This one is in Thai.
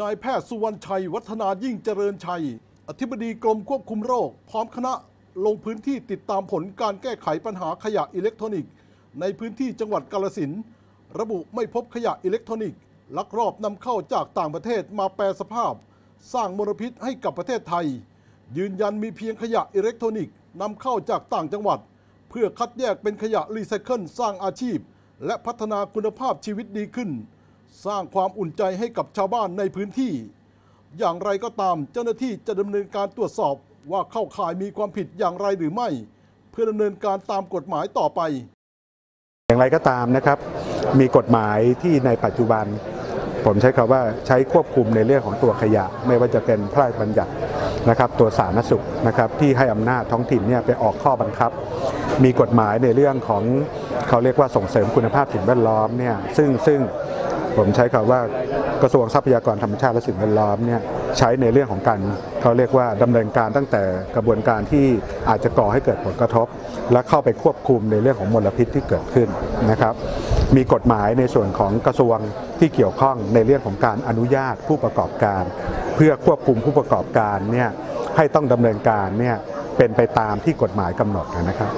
นายแพทย์สุวรรณชัย วัฒนายิ่งเจริญชัย อธิบดีกรมควบคุมโรค พร้อมคณะลงพื้นที่ติดตามผลการแก้ไขปัญหาขยะอิเล็กทรอนิกส์ ในพื้นที่จังหวัดกาลสินระบุไม่พบขยะอิเล็กทรอนิกส์ลักลอบนำเข้าจากต่างประเทศมาแปรสภาพ สร้างมลพิษให้กับประเทศไทย ยืนยันมีเพียงขยะอิเล็กทรอนิกส์นำเข้าจากต่างจังหวัด เพื่อคัดแยกเป็นขยะรีไซเคิลสร้างอาชีพ และพัฒนาคุณภาพชีวิตดีขึ้น สร้างความอุ่นใจให้กับชาวบ้านในพื้นที่ อย่างไรก็ตามเจ้าหน้าที่จะดำเนินการตรวจสอบว่าเข้าข่ายมีความผิดอย่างไรหรือไม่ เพื่อดำเนินการตามกฎหมายต่อไป อย่างไรก็ตามนะครับ มีกฎหมายที่ในปัจจุบัน ผมใช้คำว่าใช้ควบคุมในเรื่องของตัวขยะ ไม่ว่าจะเป็นพระราชบัญญัตินะครับตัวสาธารณสุขนะครับที่ให้อำนาจท้องถิ่นเนี่ยไปออกข้อบังคับ มีกฎหมายในเรื่องของเขาเรียกว่าส่งเสริมคุณภาพสิ่งแวดล้อมเนี่ยซึ่งซึ่ง ผมใช้คำว่ากระทรวงทรัพยากรธรรมชาติและสิ่งแวดล้อมเนี่ยใช้ในเรื่องของการเขาเรียกว่าดำเนินการตั้งแต่กระบวนการที่อาจจะก่อให้เกิดผลกระทบ และเข้าไปควบคุมในเรื่องของมลพิษที่เกิดขึ้นนะครับ มีกฎหมายในส่วนของกระทรวงที่เกี่ยวข้องในเรื่องของการอนุญาตผู้ประกอบการ เพื่อควบคุมผู้ประกอบการเนี่ยให้ต้องดำเนินการเนี่ยเป็นไปตามที่กฎหมายกำหนดนะครับ